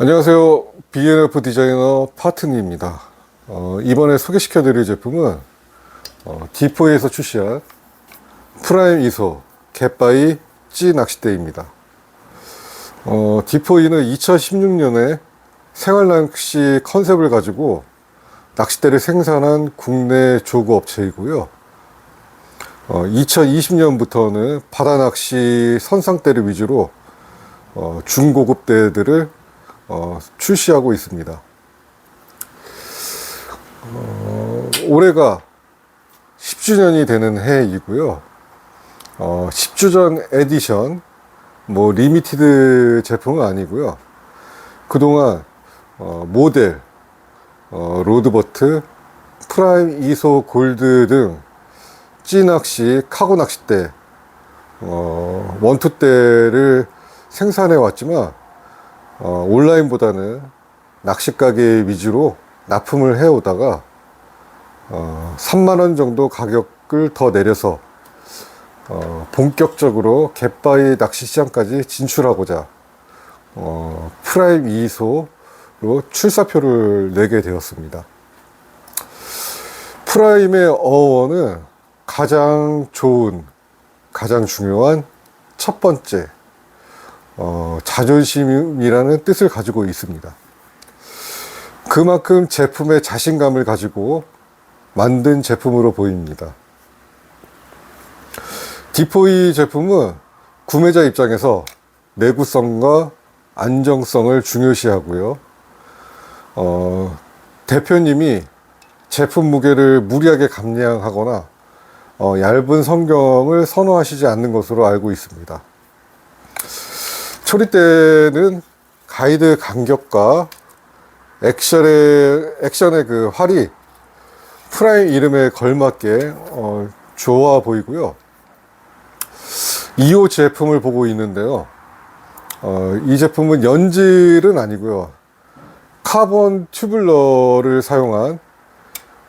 안녕하세요. BNF 디자이너 파트니입니다. 어, 이번에 소개시켜 드릴 제품은 어, D4에서 출시한 프라임 이소 갯바위 찌 낚싯대입니다. 어, D4E는 2016년에 생활 낚시 컨셉을 가지고 낚싯대를 생산한 국내 조그 업체이고요. 어, 2020년부터는 바다 낚시 선상대를 위주로 어, 중고급 대들을 어, 출시하고 있습니다. 어, 올해가 10주년이 되는 해이고요. 어, 10주년 에디션, 뭐 리미티드 제품은 아니고요. 그동안 어, 모델, 어, 로드버트, 프라임 이소 골드 등 찌낚시, 카고 낚싯대, 어, 원투대를 생산해 왔지만 어, 온라인보다는 낚시 가게 위주로 납품을 해오다가 어, 3만 원 정도 가격을 더 내려서 어, 본격적으로 갯바위 낚시 시장까지 진출하고자 어, 프라임 2소로 출사표를 내게 되었습니다. 프라임의 어원은 가장 좋은, 가장 중요한 첫 번째 어, 자존심이라는 뜻을 가지고 있습니다. 그만큼 제품에 자신감을 가지고 만든 제품으로 보입니다. 디포이 제품은 구매자 입장에서 내구성과 안정성을 중요시하고요. 어, 대표님이 제품 무게를 무리하게 감량하거나 어, 얇은 성경을 선호하시지 않는 것으로 알고 있습니다. 초리대는 가이드 간격과 액션의, 액션의 그 활이 프라임 이름에 걸맞게 어, 좋아 보이고요. 2호 제품을 보고 있는데요. 어, 이 제품은 연질은 아니고요. 카본 튜블러를 사용한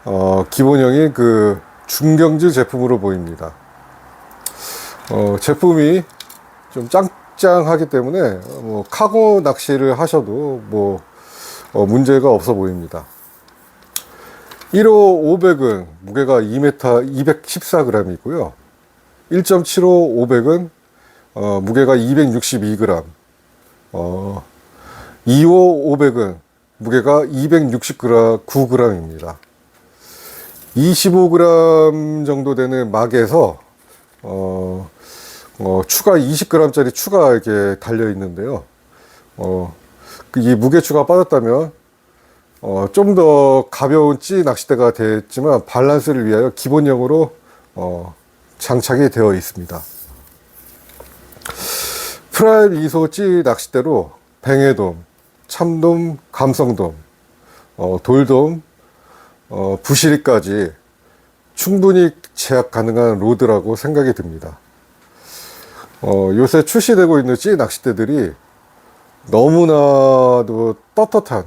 어, 기본형인 그 중경질 제품으로 보입니다. 어, 제품이 좀 짱 짱하기 때문에 뭐 카고 낚시를 하셔도 뭐 어, 문제가 없어 보입니다. 1호 500은 무게가 2m 214g이고요. 1.75 500은 어, 무게가 262g. 어, 2호 500은 무게가 269g입니다. 25g 정도 되는 막에서 어, 어, 추가 20g짜리 추가 이렇게 달려 있는데요. 어, 그이 무게추가 빠졌다면 어, 좀 더 가벼운 찌 낚싯대가 됐지만 밸런스를 위하여 기본형으로 어, 장착이 되어 있습니다. 프라임 이소 찌 낚싯대로 뱅에돔, 참돔, 감성돔, 어, 돌돔, 어, 부시리까지 충분히 제약 가능한 로드라고 생각이 듭니다. 어, 요새 출시되고 있는 찌 낚싯대들이 너무나도 떳떳한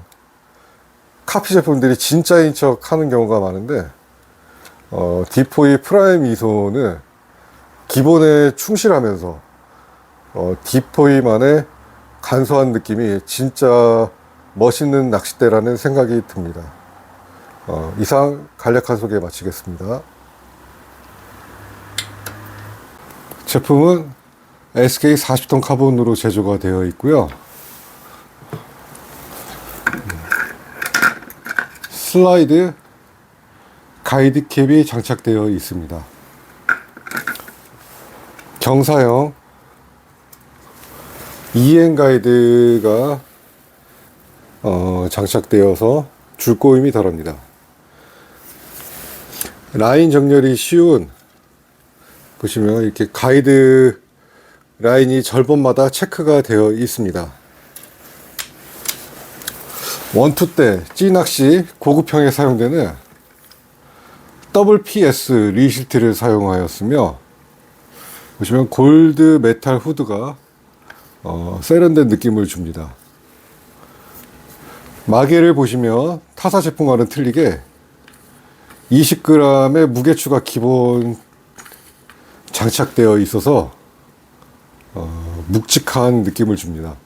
카피 제품들이 진짜인 척 하는 경우가 많은데, 어, 디포이 프라임 이소는 기본에 충실하면서, 어, 디포이만의 간소한 느낌이 진짜 멋있는 낚싯대라는 생각이 듭니다. 어, 이상 간략한 소개 마치겠습니다. 제품은 SK 40톤 카본으로 제조가 되어 있고요. 슬라이드 가이드 캡이 장착되어 있습니다. 경사형 2행 가이드가 어, 장착되어서 줄꼬임이 덜합니다. 라인 정렬이 쉬운 보시면 이렇게 가이드 라인이 절번마다 체크가 되어 있습니다. 원투 때 찌낚시 고급형에 사용되는 WPS 리실트를 사용하였으며 보시면 골드 메탈 후드가 어, 세련된 느낌을 줍니다. 마개를 보시면 타사 제품과는 틀리게 20g의 무게추가 기본 장착되어 있어서 어, 묵직한 느낌을 줍니다.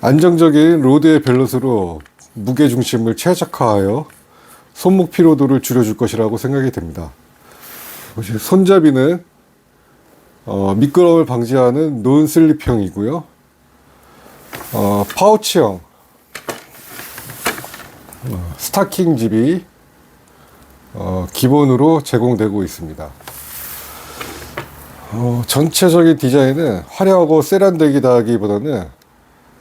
안정적인 로드의 밸런스로 무게 중심을 최적화하여 손목 피로도를 줄여줄 것이라고 생각이 됩니다. 손잡이는 어, 미끄럼을 방지하는 논슬립형이고요. 어, 파우치형 어, 스타킹 집이 어, 기본으로 제공되고 있습니다. 어, 전체적인 디자인은 화려하고 세련되기다기보다는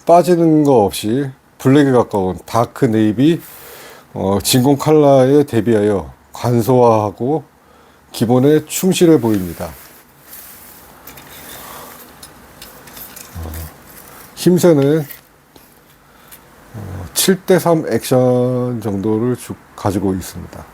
빠지는 거 없이 블랙에 가까운 다크 네이비 어, 진공 컬러에 대비하여 간소화하고 기본에 충실해 보입니다. 어, 힘새는 7대3 액션 정도를 주- 가지고 있습니다.